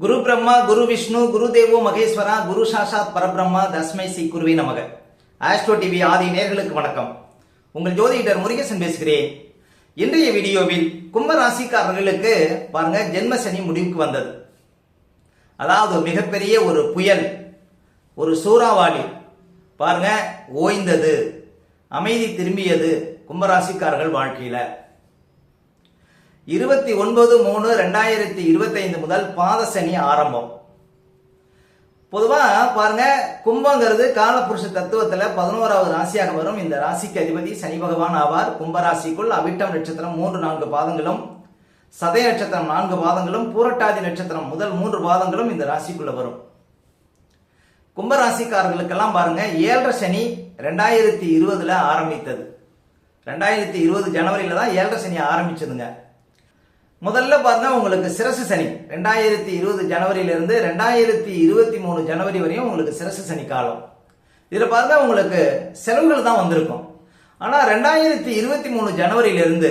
குரு பிரம்மா குரு விஷ்ணு குரு தேவோ மகேஸ்வரா குரு சாஷாத் பரபிரம்மா தஸ்மை சி குருவி நமக. ஆஸ்ட்ரோ டிவி ஆதி நேர்களுக்கு வணக்கம். உங்கள் ஜோதிடர் முருகேசன் பேசுகிறேன். இன்றைய வீடியோவில் கும்ப ராசிக்காரர்களுக்கு பாருங்க ஜென்ம சனி முடிவுக்கு வந்தது. அதாவது மிகப்பெரிய ஒரு புயல் ஒரு சூறாவாளி பாருங்க ஓய்ந்தது அமைதி திரும்பியது கும்பராசிக்காரர்கள் வாழ்க்கையில். இருபத்தி ஒன்பது மூணு ரெண்டாயிரத்தி இருபத்தைந்து முதல் பாத சனி ஆரம்பம். பொதுவா பாருங்க கும்பங்கிறது காலபுருஷ தத்துவத்துல பதினோராவது ராசியாக வரும். இந்த ராசிக்கு அதிபதி சனி பகவான் ஆவார். கும்பராசிக்குள் அவிட்டம் நட்சத்திரம் மூன்று நான்கு பாதங்களும் சதய நட்சத்திரம் நான்கு பாதங்களும் பூரட்டாதி நட்சத்திரம் முதல் மூன்று பாதங்களும் இந்த ராசிக்குள்ள வரும். கும்பராசிக்காரர்களுக்கெல்லாம் பாருங்க ஏழரை சனி ரெண்டாயிரத்தி இருபதுல ஆரம்பித்தது. ரெண்டாயிரத்தி இருபது ஜனவரியில தான் ஏழரை சனி ஆரம்பிச்சதுங்க. முதல்ல பார்த்தா உங்களுக்கு சிரசு சனி. ரெண்டாயிரத்தி இருபது ஜனவரியிலிருந்து ரெண்டாயிரத்தி இருபத்தி மூணு ஜனவரி வரையும் உங்களுக்கு சிரசு சனி காலம். இதில் பார்த்தா உங்களுக்கு செலவுகள் தான் வந்திருக்கும். ஆனால் ரெண்டாயிரத்தி இருபத்தி மூணு ஜனவரியிலிருந்து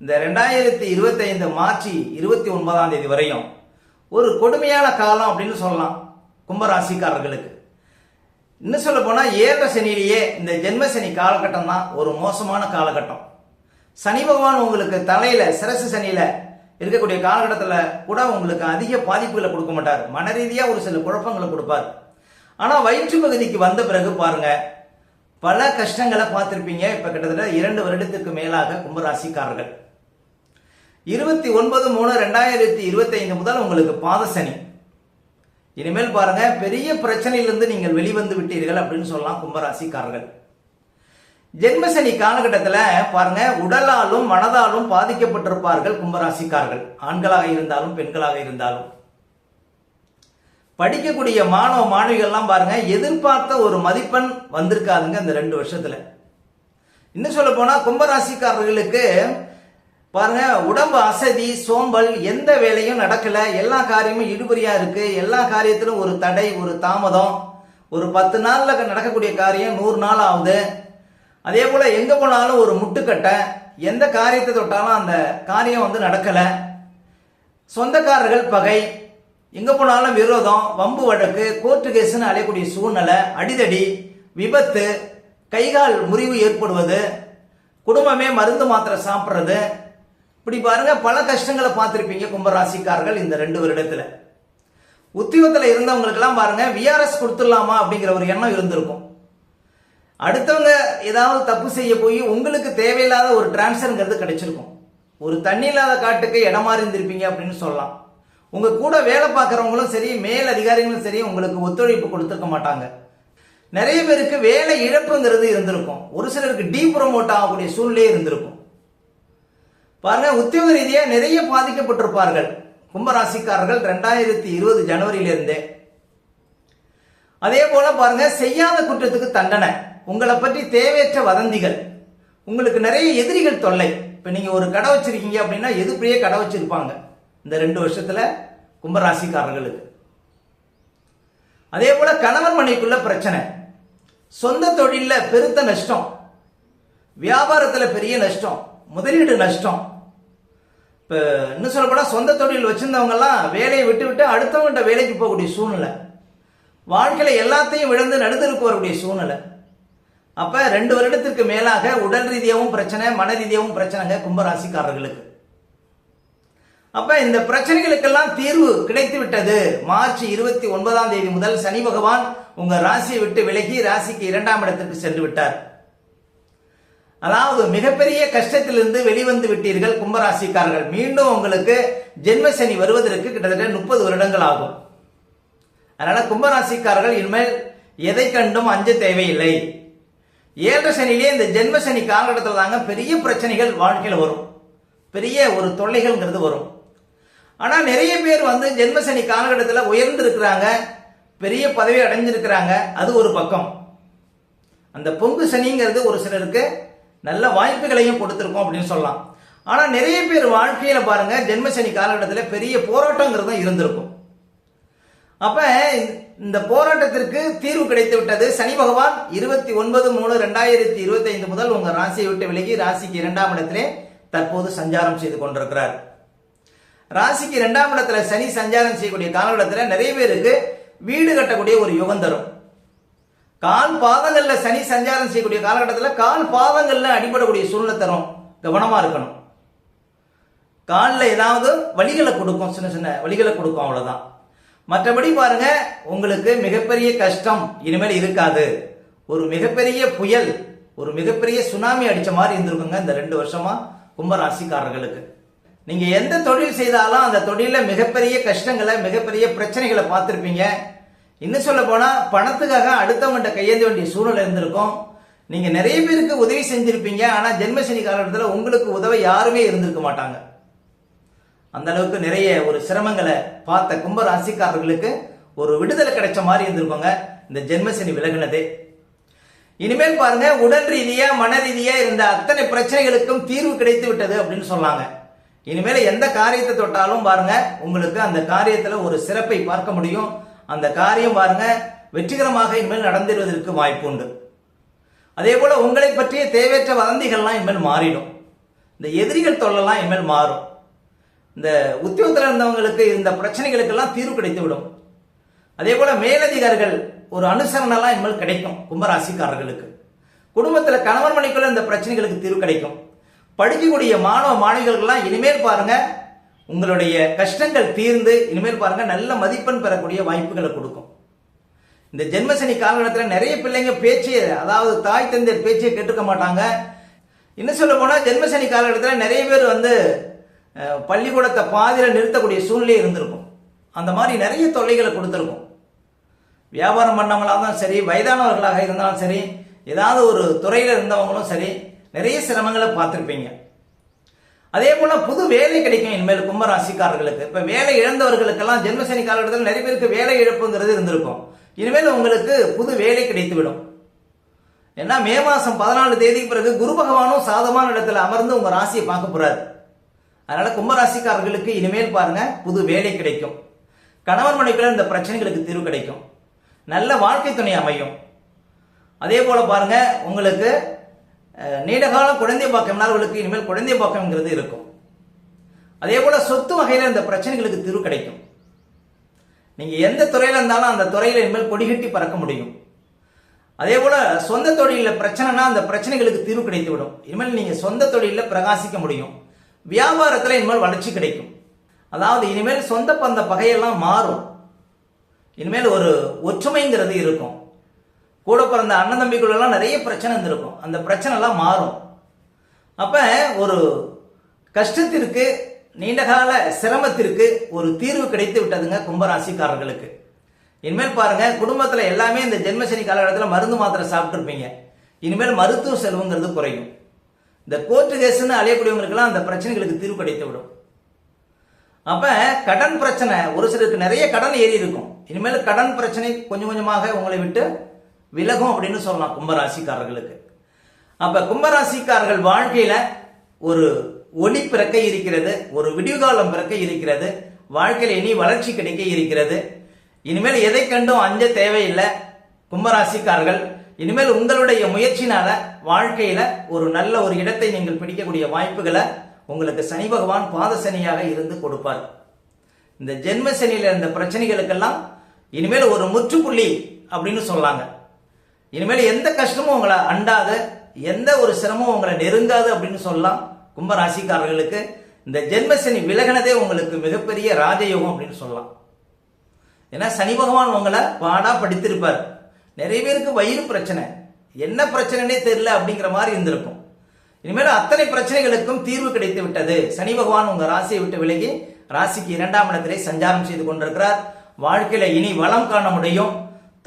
இந்த ரெண்டாயிரத்தி இருபத்தைந்து மார்ச் இருபத்தி ஒன்பதாம் தேதி வரையும் ஒரு கொடுமையான காலம் அப்படின்னு சொல்லலாம் கும்பராசிக்காரர்களுக்கு. இன்னும் சொல்ல போனால் ஏற்ற சனியிலேயே இந்த ஜென்ம சனி காலகட்டம் தான் ஒரு மோசமான காலகட்டம். சனி பகவான் உங்களுக்கு தலையில சிரசு சனியில இருக்கக்கூடிய காலகட்டத்தில் கூட உங்களுக்கு அதிக பாதிப்புகளை கொடுக்க மாட்டார். மன ரீதியாக ஒரு சில குழப்பங்களை கொடுப்பார். ஆனா வயிற்று பகுதிக்கு வந்த பிறகு பாருங்க பல கஷ்டங்களை பார்த்திருப்பீங்க. இப்ப கிட்டத்தட்ட இரண்டு வருடத்துக்கு மேலாக கும்பராசிக்காரர்கள். இருபத்தி ஒன்பது மூணு ரெண்டாயிரத்தி இருபத்தி ஐந்து முதல் உங்களுக்கு பாத சனி. இனிமேல் பாருங்க பெரிய பிரச்சனையிலிருந்து நீங்கள் வெளிவந்து விட்டீர்கள் அப்படின்னு சொல்லலாம் கும்பராசிக்காரர்கள். ஜென்மசனி காலகட்டத்தில் பாருங்க உடலாலும் மனதாலும் பாதிக்கப்பட்டிருப்பார்கள் கும்பராசிக்காரர்கள். ஆண்களாக இருந்தாலும் பெண்களாக இருந்தாலும். படிக்கக்கூடிய மாணவ மாணவிகள்லாம் பாருங்க எதிர்பார்த்த ஒரு மதிப்பெண் வந்திருக்காதுங்க இந்த ரெண்டு வருஷத்துல. இன்னும் சொல்ல போனா கும்பராசிக்காரர்களுக்கு பாருங்க உடம்பு அசதி சோம்பல் எந்த வேலையும் நடக்கல. எல்லா காரியமும் இடுபறியா இருக்கு. எல்லா காரியத்திலும் ஒரு தடை ஒரு தாமதம். ஒரு பத்து நாள்ல நடக்கக்கூடிய காரியம் நூறு நாள் ஆகுது. அதே போல எங்க போனாலும் ஒரு முட்டுக்கட்டை எந்த காரியத்தை தொட்டாலும் அந்த காரியம் வந்து நடக்கல. சொந்தக்காரர்கள் பகை எங்க போனாலும் விரோதம் வம்பு வழக்கு கோர்ட்டு கேஸ்னு அலையக்கூடிய சூழ்நிலை அடிதடி விபத்து கைகால் முறிவு ஏற்படுவது குடும்பமே மருந்து மாத்திரை சாப்பிட்றது. இப்படி பாருங்க பல கஷ்டங்களை பார்த்துருப்பீங்க கும்பராசிக்காரர்கள் இந்த ரெண்டு வருடத்துல. உத்தியோகத்தில் இருந்தவங்களுக்கெல்லாம் பாருங்க விஆர்எஸ் கொடுத்துடலாமா அப்படிங்கிற ஒரு எண்ணம் இருந்திருக்கும். அடுத்தவங்க ஏதாவது தப்பு செய்ய போய் உங்களுக்கு தேவையில்லாத ஒரு டிரான்ஸ்ஃபருங்கிறது கிடைச்சிருக்கும். ஒரு தண்ணி இல்லாத காட்டுக்கு இடமா இருந்திருப்பீங்க அப்படின்னு சொல்லலாம். உங்க கூட வேலை பார்க்குறவங்களும் சரி மேல் அதிகாரிகளும் சரி உங்களுக்கு ஒத்துழைப்பு கொடுத்துருக்க மாட்டாங்க. நிறைய பேருக்கு வேலை இழப்புங்கிறது இருந்திருக்கும். ஒரு சிலருக்கு டீ ப்ரொமோட் ஆகக்கூடிய சூழ்நிலையே இருந்திருக்கும். பாருங்க உத்தியோக ரீதியாக நிறைய பாதிக்கப்பட்டிருப்பார்கள். கும்பராசிக்காரர்கள் ரெண்டாயிரத்தி இருபது ஜனவரியிலிருந்தே. அதே போல பாருங்க செய்யாத குற்றத்துக்கு தண்டனை. உங்களை பற்றி தேவையற்ற வதந்திகள். உங்களுக்கு நிறைய எதிரிகள் தொல்லை. இப்போ நீங்கள் ஒரு கடை வச்சிருக்கீங்க அப்படின்னா எதுக்குள்ளேயே கடை வச்சிருப்பாங்க. இந்த ரெண்டு வருஷத்தில் கும்பராசிக்காரர்களுக்கு அதே போல் கணவன் மனைக்குள்ள பிரச்சனை. சொந்த தொழிலில் பெருத்த நஷ்டம். வியாபாரத்தில் பெரிய நஷ்டம். முதலீடு நஷ்டம். இப்போ இன்னும் சொல்லப்போனால் சொந்த தொழில் வச்சுருந்தவங்கெல்லாம் வேலையை விட்டு விட்டு அடுத்தவங்கிட்ட வேலைக்கு போகக்கூடிய சூழ்நிலை. வாழ்க்கையில் எல்லாத்தையும் விழுந்து நடுத்தருக்கு வரக்கூடிய சூழ்நிலை. அப்ப ரெண்டு வருடத்திற்கு மேலாக உடல் ரீதியாகவும் பிரச்சனை மன ரீதியாகவும் பிரச்சனைங்க கும்பராசிக்காரர்களுக்கு. அப்ப இந்த பிரச்சனைகளுக்கெல்லாம் தீர்வு கிடைத்து விட்டது. மார்ச் இருபத்தி ஒன்பதாம் தேதி முதல் சனி பகவான் உங்க ராசியை விட்டு விலகி ராசிக்கு இரண்டாம் இடத்திற்கு சென்று விட்டார். அதாவது மிகப்பெரிய கஷ்டத்திலிருந்து வெளிவந்து விட்டீர்கள் கும்பராசிக்காரர்கள். மீண்டும் உங்களுக்கு ஜென்ம சனி வருவதற்கு கிட்டத்தட்ட முப்பது வருடங்கள் ஆகும். அதனால கும்பராசிக்காரர்கள் இனிமேல் எதை கண்டும் அஞ்ச தேவையில்லை. ஏழரை சனியிலே இந்த ஜென்ம சனி காலகட்டத்தில் தாங்க பெரிய பிரச்சனைகள் வாழ்க்கையில் வரும். பெரிய ஒரு தொல்லைகள்ங்கிறது வரும். ஆனால் நிறைய பேர் வந்து ஜென்ம சனி காலகட்டத்தில் உயர்ந்து இருக்கிறாங்க பெரிய பதவி அடைஞ்சிருக்கிறாங்க அது ஒரு பக்கம். அந்த பொங்கு சனிங்கிறது ஒரு சிலருக்கு நல்ல வாய்ப்புகளையும் கொடுத்துருக்கோம் அப்படின்னு சொல்லலாம். ஆனால் நிறைய பேர் வாழ்க்கையில் பாருங்க ஜென்ம சனி காலகட்டத்தில் பெரிய போராட்டங்கிறதும் இருந்திருக்கும். அப்ப இந்த போராட்டத்திற்கு தீர்வு கிடைத்து விட்டது. சனி பகவான் இருபத்தி ஒன்பது மூணு ரெண்டாயிரத்தி இருபத்தி ஐந்து முதல் உங்க ராசியை விட்டு விலகி ராசிக்கு இரண்டாம் இடத்திலே தற்போது சஞ்சாரம் செய்து கொண்டிருக்கிறார். ராசிக்கு இரண்டாம் இடத்துல சனி சஞ்சாரம் செய்யக்கூடிய காலகட்டத்தில் நிறைய பேருக்கு வீடு கட்டக்கூடிய ஒரு யுகம் தரும். கால் பாதங்கள்ல சனி சஞ்சாரம் செய்யக்கூடிய காலகட்டத்தில் கால் பாதங்கள்ல அடிபடக்கூடிய சூழ்நிலை தரும். கவனமா இருக்கணும். காலில் ஏதாவது வலிகளை கொடுக்கும் சின்ன சின்ன வலிகளை கொடுக்கும் அவ்வளவுதான். மற்றபடி பாருங்க உங்களுக்கு மிகப்பெரிய கஷ்டம் இனிமேல் இருக்காது. ஒரு மிகப்பெரிய புயல் ஒரு மிகப்பெரிய சுனாமி அடிச்ச மாதிரி இருந்திருக்குங்க இந்த ரெண்டு வருஷமா கும்பராசிக்காரர்களுக்கு. நீங்க எந்த தொழில் செய்தாலும் அந்த தொழில மிகப்பெரிய கஷ்டங்களை மிகப்பெரிய பிரச்சனைகளை பார்த்திருப்பீங்க. இன்னும் சொல்ல போனா பணத்துக்காக அடுத்தவங்கிட்ட கையேந்த வேண்டிய சூழ்நிலை இருந்திருக்கும். நீங்க நிறைய பேருக்கு உதவி செஞ்சிருப்பீங்க ஆனா ஜென்மசனி காலகட்டத்தில் உங்களுக்கு உதவ யாருமே இருந்திருக்க மாட்டாங்க. அந்த அளவுக்கு நிறைய ஒரு சிரமங்களை பார்த்த கும்ப ராசிக்காரர்களுக்கு ஒரு விடுதலை கிடைச்ச மாதிரி இருந்திருக்கோங்க. இந்த ஜென்மசனி விலகினதே. இனிமேல் பாருங்க உடல் ரீதியா மன ரீதியா இருந்த அத்தனை பிரச்சனைகளுக்கும் தீர்வு கிடைத்து விட்டது அப்படின்னு சொன்னாங்க இனிமேல் எந்த காரியத்தை தொட்டாலும் பாருங்க உங்களுக்கு அந்த காரியத்துல ஒரு சிறப்பை பார்க்க முடியும். அந்த காரியம் பாருங்க வெற்றிகரமாக இனிமேல் நடந்துடுவதற்கு வாய்ப்பு உண்டு. அதே போல உங்களை பற்றிய தேவையற்ற வதந்திகள்லாம் இனிமேல் மாறிடும். இந்த எதிரிகள் தொல்லலாம் இனிமேல் மாறும். இந்த உத்தியோகத்தில் இருந்தவங்களுக்கு இந்த பிரச்சனைகளுக்கெல்லாம் தீர்வு கிடைத்து விடும் அதே போல மேலதிகாரிகள் ஒரு அனுசரணெல்லாம் இனிமேல் கிடைக்கும் கும்பராசிக்காரர்களுக்கு. குடும்பத்தில் கணவன் மணிக்குள்ள இந்த பிரச்சனைகளுக்கு தீர்வு கிடைக்கும். படிக்கக்கூடிய மாணவ மாணவிகள்லாம் இனிமேல் பாருங்க உங்களுடைய கஷ்டங்கள் தீர்ந்து இனிமேல் பாருங்க நல்ல மதிப்பெண் பெறக்கூடிய வாய்ப்புகளை கொடுக்கும். இந்த ஜென்மசனி காலகட்டத்தில் நிறைய பிள்ளைங்க பேச்சு அதாவது தாய் தந்தையர் பேச்சை கேட்டுக்க மாட்டாங்க. இன்னும் சொல்ல போனால் ஜென்மசனி காலகட்டத்தில் நிறைய பேர் வந்து பள்ளிக்கூடத்தை பாதியில் நிறுத்தக்கூடிய சூழ்நிலை இருந்திருக்கும். அந்த மாதிரி நிறைய தொல்லைகளை கொடுத்துருக்கும். வியாபாரம் பண்ணவங்களாக இருந்தாலும் சரி வயதானவர்களாக இருந்தாலும் சரி ஏதாவது ஒரு துறையில் இருந்தவங்களும் சரி நிறைய சிரமங்களை பார்த்துருப்பீங்க. அதே போல் புது வேலை கிடைக்கும் இனிமேல் கும்பராசிக்காரர்களுக்கு. இப்போ வேலை இழந்தவர்களுக்கெல்லாம் ஜென்மசனி காலகட்டத்தில் நிறைய பேருக்கு வேலை இழப்புங்கிறது இருந்திருக்கும். இனிமேல் உங்களுக்கு புது வேலை கிடைத்து விடும் ஏன்னா மே மாதம் பதினாலு தேதிக்கு பிறகு குரு பகவானும் சாதமான இடத்துல அமர்ந்து உங்கள் ராசியை பார்க்க போறாரு. அதனால கும்பராசிக்காரர்களுக்கு இனிமேல் பாருங்க புது வேலை கிடைக்கும். கணவன் மனைக்குள்ள இந்த பிரச்சனைகளுக்கு தீர்வு கிடைக்கும். நல்ல வாழ்க்கை துணை அமையும். அதே போல பாருங்க உங்களுக்கு நீண்டகாலம் நீண்டகால குழந்தை பாக்கியம்னார்களுக்கு இனிமேல் குழந்தை பாக்கியம்ங்கிறது இருக்கும். அதே போல சொத்து வகையில இந்த பிரச்சனைகளுக்கு தீர்வு கிடைக்கும். நீங்க எந்த துறையில இருந்தாலும் அந்த துறையில இனிமேல் கொடிகட்டி பறக்க முடியும். அதே போல சொந்த தொழில பிரச்சனைனா அந்த பிரச்சனைகளுக்கு தீர்வு கிடைத்து விடும் இனிமேல் நீங்க சொந்த தொழில பிரகாசிக்க முடியும். வியாபாரத்தில் இனிமேல் வளர்ச்சி கிடைக்கும். அதாவது இனிமேல் சொந்த பந்த பகையெல்லாம் மாறும். இனிமேல் ஒரு ஒற்றுமைங்கிறது இருக்கும். கூட பிறந்த அண்ணன் தம்பிக்குள்ளெல்லாம் நிறைய பிரச்சனை இருந்திருக்கும். அந்த பிரச்சனை எல்லாம் மாறும். அப்போ ஒரு கஷ்டத்திற்கு நீண்டகால சிரமத்திற்கு ஒரு தீர்வு கிடைத்து விட்டதுங்க கும்பராசிக்காரர்களுக்கு. இனிமேல் பாருங்க குடும்பத்தில் எல்லாமே இந்த ஜென்மசனி காலகட்டத்தில் மருந்து மாத்திரை சாப்பிட்டுருப்பீங்க. இனிமேல் மருத்துவ செலவுங்கிறது குறையும். இந்த கோர்ட்டு கேஸ்ன்னு அலையக்கூடியவங்களுக்கெல்லாம் அந்த பிரச்சனைகளுக்கு தீர்வு கிடைத்து விடும். அப்ப கடன் பிரச்சனை ஒரு சிலருக்கு நிறைய கடன் ஏறி இருக்கும். இனிமேல் கடன் பிரச்சனை கொஞ்சம் கொஞ்சமாக உங்களை விட்டு விலகும் அப்படின்னு சொல்லலாம் கும்பராசிக்காரர்களுக்கு. அப்ப கும்பராசிக்காரர்கள் வாழ்க்கையில ஒரு ஒளி பிறக்க இருக்கிறது ஒரு விடிவுகாலம் பிறக்க இருக்கிறது வாழ்க்கையில் இனி வளர்ச்சி கிடைக்க இருக்கிறது. இனிமேல் எதை கண்டும் அஞ்ச தேவையில்லை கும்பராசிக்காரர்கள். இனிமேல் உங்களுடைய முயற்சினால வாழ்க்கையில ஒரு நல்ல ஒரு இடத்தை நீங்கள் பிடிக்கக்கூடிய வாய்ப்புகளை உங்களுக்கு சனி பகவான் பாத சனியாக இருந்து கொடுப்பார். இந்த ஜென்ம சனியில இருந்த பிரச்சனைகளுக்கெல்லாம் இனிமேல் ஒரு முற்றுப்புள்ளி அப்படின்னு சொல்லாங்க. இனிமேல் எந்த கஷ்டமும் உங்களை அண்டாது எந்த ஒரு சிரமமும் உங்களை நெருங்காது அப்படின்னு சொல்லலாம் கும்பராசிக்காரர்களுக்கு. இந்த ஜென்மசனி விலகினதே உங்களுக்கு மிகப்பெரிய ராஜயோகம் அப்படின்னு சொல்லலாம். ஏன்னா சனி பகவான் உங்களை பாடா படித்திருப்பார். நிறைய பேருக்கு வயிறு பிரச்சனை. என்ன பிரச்சனைனே தெரியல அப்படிங்கிற மாதிரி இருந்திருக்கும். இனிமேல் அத்தனை பிரச்சனைகளுக்கும் தீர்வு கிடைத்து விட்டது. சனி பகவான் உங்க ராசியை விட்டு விலகி ராசிக்கு இரண்டாம் இடத்திலே சஞ்சாரம் செய்து கொண்டிருக்கிறார். வாழ்க்கையில இனி வளம் காண முடியும்.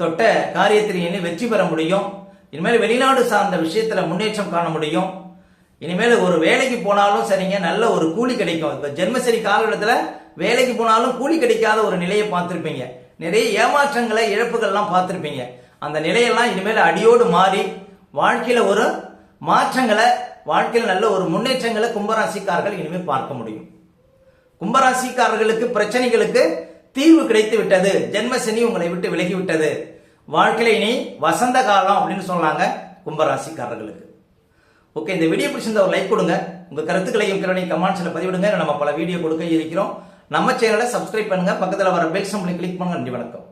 தொட்ட காரியத்தில் இனி வெற்றி பெற முடியும். இனிமேல் வெளிநாடு சார்ந்த விஷயத்துல முன்னேற்றம் காண முடியும். இனிமேல் ஒரு வேலைக்கு போனாலும் சரிங்க நல்ல ஒரு கூலி கிடைக்கும். இப்ப ஜென்மசரி காலகட்டத்தில் வேலைக்கு போனாலும் கூலி கிடைக்காத ஒரு நிலையை பார்த்துருப்பீங்க. நிறைய ஏமாற்றங்களை இழப்புகள்லாம் பார்த்துருப்பீங்க. அந்த நிலையெல்லாம் இனிமேல் அடியோடு மாறி வாழ்க்கையில் ஒரு மாற்றங்களை வாழ்க்கையில் நல்ல ஒரு முன்னேற்றங்களை கும்பராசிக்காரர்கள் இனிமேல் பார்க்க முடியும். கும்பராசிக்காரர்களுக்கு பிரச்சனைகளுக்கு தீர்வு கிடைத்து விட்டது. ஜென்மசனி உங்களை விட்டு விலகி விட்டது. வாழ்க்கையில இனி வசந்த காலம் அப்படின்னு சொன்னாங்க கும்பராசிக்காரர்களுக்கு. ஓகே இந்த வீடியோ பிடிச்சிருந்த ஒரு லைக் கொடுங்க. உங்க கருத்துக்களையும் கிரணையும் கமெண்ட்ஸில் பதிவிடுங்க. நம்ம பல வீடியோ கொடுக்க இருக்கிறோம். நம்ம சேனலை சப்ஸ்கிரைப் பண்ணுங்க. பக்கத்தில் வர பெல் சம்பளம் கிளிக் பண்ணுங்க. நன்றி வணக்கம்.